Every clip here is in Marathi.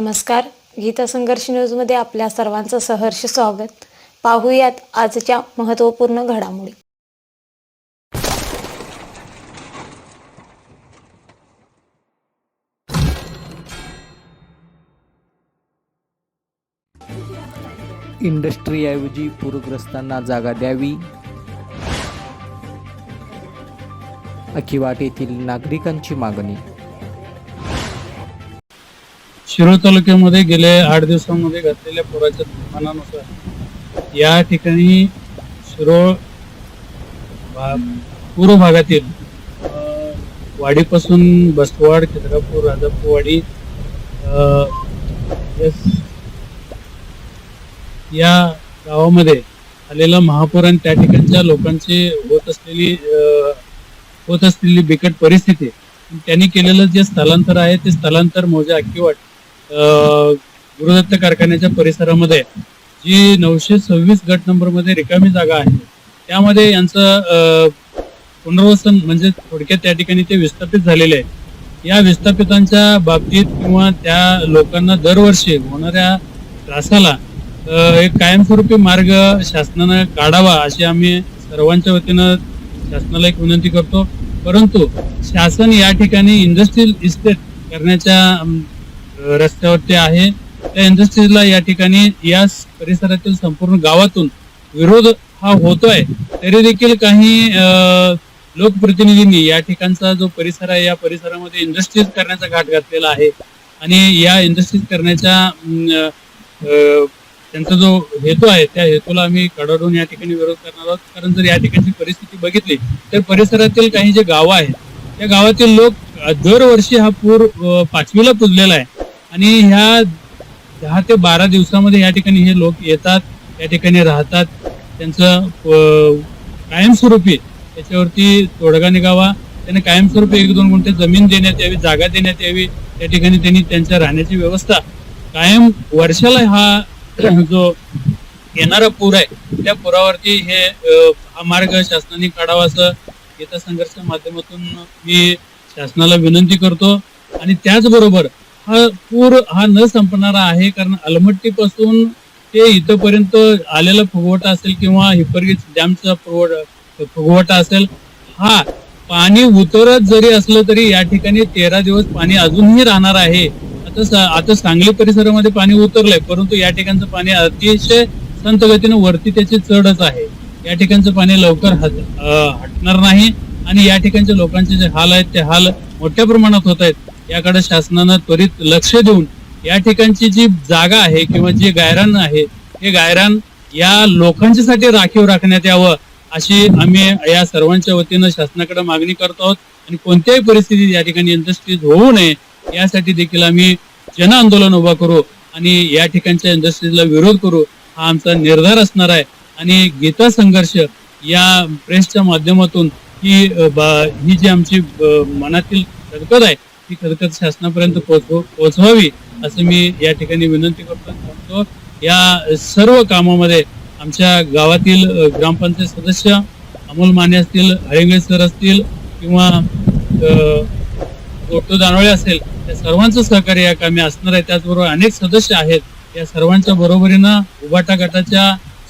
नमस्कार. गीता संघर्ष न्यूजमध्ये आपल्या सर्वांचं सहर्ष स्वागत. पाहूयात आजच्या महत्त्वपूर्ण घडामोडी. इंडस्ट्रीऐवजी पूरग्रस्तांना जागा द्यावी. अखिवाट येथील नागरिकांची मागणी. शिरोळ तालुक्यामध्ये गेल्या आठ दिवसांमध्ये घातलेल्या पुराच्या तुफानानुसार या ठिकाणी शिरोळ भा- पूर्व भागातील वाडीपासून बसवाड खिद्रापूर राजापूरवाडी या गावामध्ये आलेला महापूर आणि त्या ठिकाणच्या लोकांची होत असलेली होत असलेली बिकट परिस्थिती. त्यांनी केलेलं जे स्थलांतर आहे ते स्थलांतर म्हणजे मोजा अक्कीवाट गुरुदत्त कारखान्याच्या परिसरामध्ये जी नऊशे सव्वीस गट नंबरमध्ये रिकामी जागा आहे त्यामध्ये यांचं पुनर्वसन म्हणजे थोडक्यात त्या ठिकाणी ते विस्थापित झालेले आहे. या विस्थापितांच्या बाबतीत किंवा त्या लोकांना दरवर्षी होणाऱ्या त्रासाला एक कायमस्वरूपी मार्ग शासनानं काढावा अशी आम्ही सर्वांच्या वतीनं शासनाला एक विनंती करतो. परंतु शासन या ठिकाणी इंडस्ट्रियल इस्टेट करण्याच्या रस्त्यावरती आहे. त्या इंडस्ट्रीजला या ठिकाणी या परिसरातील संपूर्ण गावातून विरोध हा होतोय. तरी देखील काही लोकप्रतिनिधींनी या ठिकाणचा जो परिसर आहे या परिसरामध्ये इंडस्ट्रीज करण्याचा घाट घातलेला आहे. आणि या इंडस्ट्रीज करण्याच्या त्यांचा जो हेतू आहे त्या हेतूला आम्ही कडाडून या ठिकाणी विरोध करणार आहोत. कारण जर या ठिकाणची परिस्थिती बघितली तर परिसरातील काही जे गावं आहेत त्या गावातील लोक दरवर्षी हा पूर पाचवीला पुजलेला आहे. आणि ह्या दहा ते बारा दिवसामध्ये या ठिकाणी हे लोक येतात या ठिकाणी राहतात. त्यांचं कायमस्वरूपी त्याच्यावरती तोडगा निघावा. त्यांना कायमस्वरूपी एक दोन गुंठे जमीन देण्यात यावी जागा देण्यात यावी. त्या ठिकाणी त्यांनी त्यांच्या राहण्याची व्यवस्था. कायम वर्षाला हा जो येणारा पूर आहे त्या पुरावरती हे हा मार्ग शासनाने काढावा असं गीता संघर्ष माध्यमातून मी शासनाला विनंती करतो. आणि त्याचबरोबर हा पूर हा न संपणारा आहे कारण अलमट्टी पासून ते इथपर्यंत आलेला फुगवटा असेल किंवा हिपरगीज डॅमचा फुगवटा असेल हा पाणी उतरत जरी असलं तरी या ठिकाणी तेरा दिवस पाणी अजूनही राहणार आहे. आता आता सांगली परिसरामध्ये पाणी उतरलंय परंतु या ठिकाणचं पाणी अतिशय संत गतीने वरती त्याची चढच आहे. या ठिकाणचं पाणी लवकर हटणार नाही आणि या ठिकाणच्या लोकांचे जे हाल आहेत ते हाल मोठ्या प्रमाणात होत आहेत. याकडे शासनानं त्वरित लक्ष देऊन या ठिकाणची जी जागा आहे किंवा जे गायरान आहे हे गायरान या लोकांच्यासाठी राखीव राखण्यात यावं अशी आम्ही या सर्वांच्या वतीनं शासनाकडे मागणी करत आहोत. आणि कोणत्याही परिस्थितीत या ठिकाणी इंडस्ट्रीज होऊ नये यासाठी देखील आम्ही जन आंदोलन उभा करू आणि या ठिकाणच्या इंडस्ट्रीजला विरोध करू हा आमचा निर्धार असणार आहे. आणि गीता संघर्ष या प्रेसच्या माध्यमातून ही बा- ही जी आमची मनातील खदखद आहे ती खदखद शासनापर्यंत पोहोचव पोहोचवावी असं मी या ठिकाणी विनंती करतो. सांगतो या सर्व कामामध्ये आमच्या गावातील ग्रामपंचायत सदस्य अमोल माने असतील हळिंगे सर असतील किंवा अ, गोटू दानोळे असेल या सर्वांचं सहकार्य या कामी असणार आहे. त्याचबरोबर अनेक सदस्य आहेत. या सर्वांच्या बरोबरीनं उभाटा गटाच्या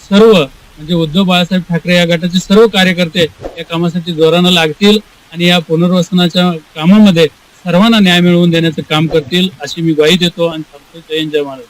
सर्व म्हणजे उद्धव बाळासाहेब ठाकरे या गटाचे सर्व कार्यकर्ते या कामासाठी जोरानं लागतील आणि या पुनर्वसनाच्या कामामध्ये सर्वांना न्याय मिळवून देण्याचं काम करतील अशी मी ग्वाही देतो आणि थांबतो. जय जय महाराज